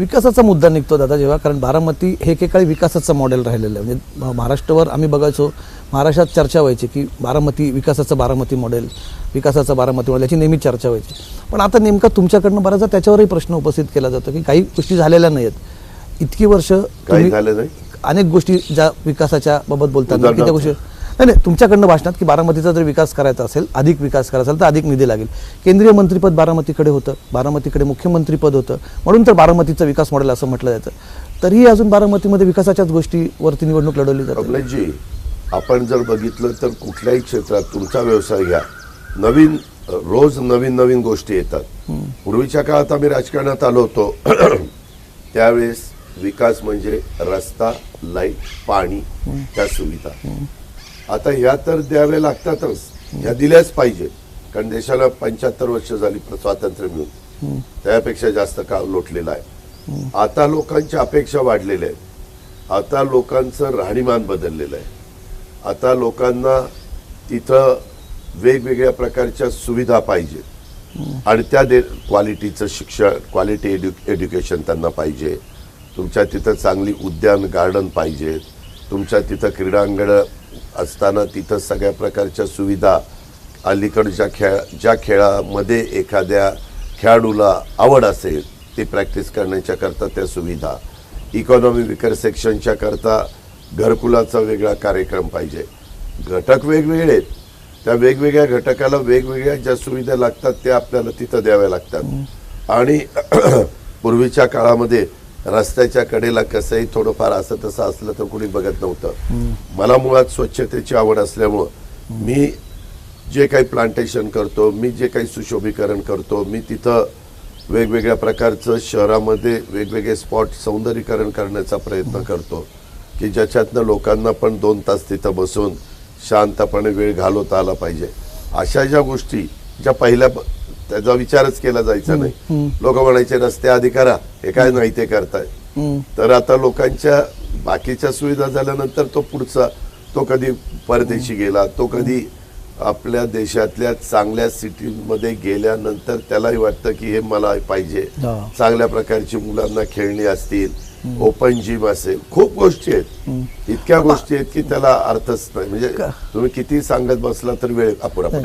विकासाचा मुद्दा निघतो दादा जेव्हा कारण बारामती हे एकेकाळी विकासाचं मॉडेल राहिलेलं आहे. म्हणजे महाराष्ट्रावर आम्ही बघायचो महाराष्ट्रात चर्चा व्हायची की बारामती विकासाचं बारामती मॉडेल विकासाचं बारामती मॉडेल याची नेहमी चर्चा व्हायची. पण आता नेमका तुमच्याकडनं बराचसा त्याच्यावरही प्रश्न उपस्थित केला जातो की काही गोष्टी झालेल्या नाही आहेत इतकी वर्ष काही तुम्ही- झालं नाही? अनेक गोष्टी ज्या विकासाच्या बाबत बोलताना की त्या? गोष्टी नाही नाही तुमच्याकडनं भाषणात की बारामतीचा जर विकास करायचा असेल अधिक विकास करायचा असेल तर अधिक निधी लागेल. केंद्रीय मंत्रीपद बारामतीकडे होतं बारामतीकडे मुख्यमंत्रीपद होतं म्हणून तर बारामतीचं विकास मॉडेल असं म्हटलं जातं तरीही अजून बारामतीमध्ये विकासाच्याच गोष्टीवरती निवडणूक लढवली जाते. आपण जर बघितलं तर कुठल्याही क्षेत्रात तुमचा व्यवसाय घ्या. नवीन रोज नवीन नवीन गोष्टी येतात. पूर्वीच्या काळात आम्ही राजकारणात आलो होतो. त्यावेळेस विकास म्हणजे रस्ता लाइट पाणी त्या सुविधा. आता ह्या तर द्याव्या लागतातच. ह्या दिल्याच पाहिजे. कारण देशाला पंच्याहत्तर वर्ष झाली स्वातंत्र्य मिळून. त्यापेक्षा जास्त काळ लोटलेला आहे. आता लोकांच्या अपेक्षा वाढलेल्या आहेत आता लोकांचं राहणीमान बदललेलं आहे. आता लोकांना तिथं वेगवेगळ्या प्रकारच्या सुविधा पाहिजेत आणि त्या दे क्वालिटीचं शिक्षण क्वालिटी एड्यु एज्युकेशन त्यांना पाहिजे. तुमच्या तिथं चांगली उद्यान गार्डन पाहिजेत तुमच्या तिथं क्रीडांगणं असताना तिथं सगळ्या प्रकारच्या सुविधा अलीकडच्या खेळ ज्या खेळामध्ये एखाद्या खेळाडूला आवड असेल ते प्रॅक्टिस करण्याच्या करता त्या सुविधा. इकॉनॉमी विकर सेक्शनच्या करता घरकुलाचा वेगळा कार्यक्रम पाहिजे. घटक वेगवेगळे आहेत. त्या वेगवेगळ्या घटकाला वेगवेगळ्या ज्या सुविधा लागतात त्या आपल्याला तिथं द्याव्या लागतात. आणि पूर्वीच्या काळामध्ये रस्त्याच्या कडेला कसंही थोडंफार असं तसं असलं तर कोणी बघत नव्हतं. मला मुळात स्वच्छतेची आवड असल्यामुळं मी जे काही प्लांटेशन करतो मी जे काही सुशोभीकरण करतो मी तिथं वेगवेगळ्या प्रकारचं शहरामध्ये वेगवेगळे स्पॉट सौंदर्यीकरण करण्याचा प्रयत्न करतो. की ज्याच्यातनं लोकांना पण दोन तास तिथं बसून शांतपणे वेळ घालवता आला पाहिजे. अशा ज्या गोष्टी ज्या पहिल्या त्याचा विचारच केला जायचा नाही. लोक म्हणायचे रस्ते आधी करा हे काय नाही ते करताय? तर आता लोकांच्या बाकीच्या सुविधा झाल्यानंतर तो पुढचा तो कधी परदेशी गेला तो कधी आपल्या देशातल्या चांगल्या सिटीमध्ये गेल्यानंतर त्यालाही वाटतं की हे मला पाहिजे. चांगल्या प्रकारची मुलांना खेळणी असतील ओपन जिम असेल खूप गोष्टी आहेत. इतक्या गोष्टी आहेत की त्याला अर्थच नाही. म्हणजे तुम्ही किती सांगत बसला तर वेळ अपुरा पडेल